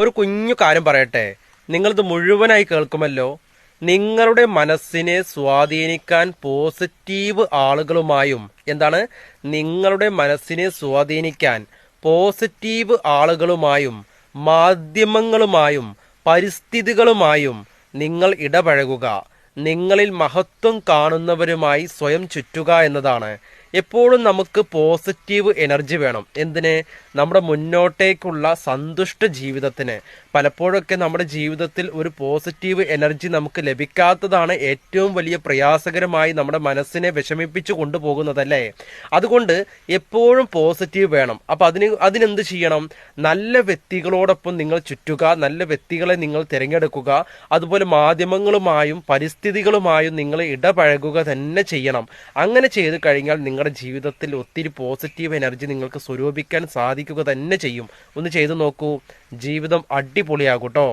ഒരു കുഞ്ഞു കാര്യം പറയട്ടെ. നിങ്ങളിത് മുഴുവനായി കേൾക്കുമല്ലോ. നിങ്ങളുടെ മനസ്സിനെ സ്വാധീനിക്കാൻ പോസിറ്റീവ് ആളുകളുമായും എന്താണ്? നിങ്ങളുടെ മനസ്സിനെ സ്വാധീനിക്കാൻ പോസിറ്റീവ് ആളുകളുമായും മാധ്യമങ്ങളുമായും പരിസ്ഥിതികളുമായും നിങ്ങൾ ഇടപഴകുക. നിങ്ങളിൽ മഹത്വം കാണുന്നവരുമായി സ്വയം ചുറ്റുക എന്നതാണ്. എപ്പോഴും നമുക്ക് പോസിറ്റീവ് എനർജി വേണം. എന്തിന്? നമ്മുടെ മുന്നോട്ടേക്കുള്ള സന്തുഷ്ട ജീവിതത്തിന്. പലപ്പോഴൊക്കെ നമ്മുടെ ജീവിതത്തിൽ ഒരു പോസിറ്റീവ് എനർജി നമുക്ക് ലഭിക്കാത്തതാണ് ഏറ്റവും വലിയ പ്രയാസകരമായി നമ്മുടെ മനസ്സിനെ വിഷമിപ്പിച്ചു കൊണ്ടുപോകുന്നതല്ലേ? അതുകൊണ്ട് എപ്പോഴും പോസിറ്റീവ് വേണം. അപ്പം അതിന് അതിനെന്ത് ചെയ്യണം? നല്ല വ്യക്തികളോടൊപ്പം നിങ്ങൾ ചുറ്റുക നല്ല വ്യക്തികളെ നിങ്ങൾ തിരഞ്ഞെടുക്കുക അതുപോലെ മാധ്യമങ്ങളുമായും പരിസ്ഥിതികളുമായും നിങ്ങൾ ഇടപഴകുക തന്നെ ചെയ്യണം. അങ്ങനെ ചെയ്തു കഴിഞ്ഞാൽ നിങ്ങളുടെ ജീവിതത്തിൽ ഒത്തിരി പോസിറ്റീവ് എനർജി നിങ്ങൾക്ക് സ്വരൂപിക്കാൻ സാധിക്കുക തന്നെ ചെയ്യും. ഒന്ന് ചെയ്തു നോക്കൂ. ജീവിതം അടിപൊളിയാകൂട്ടോ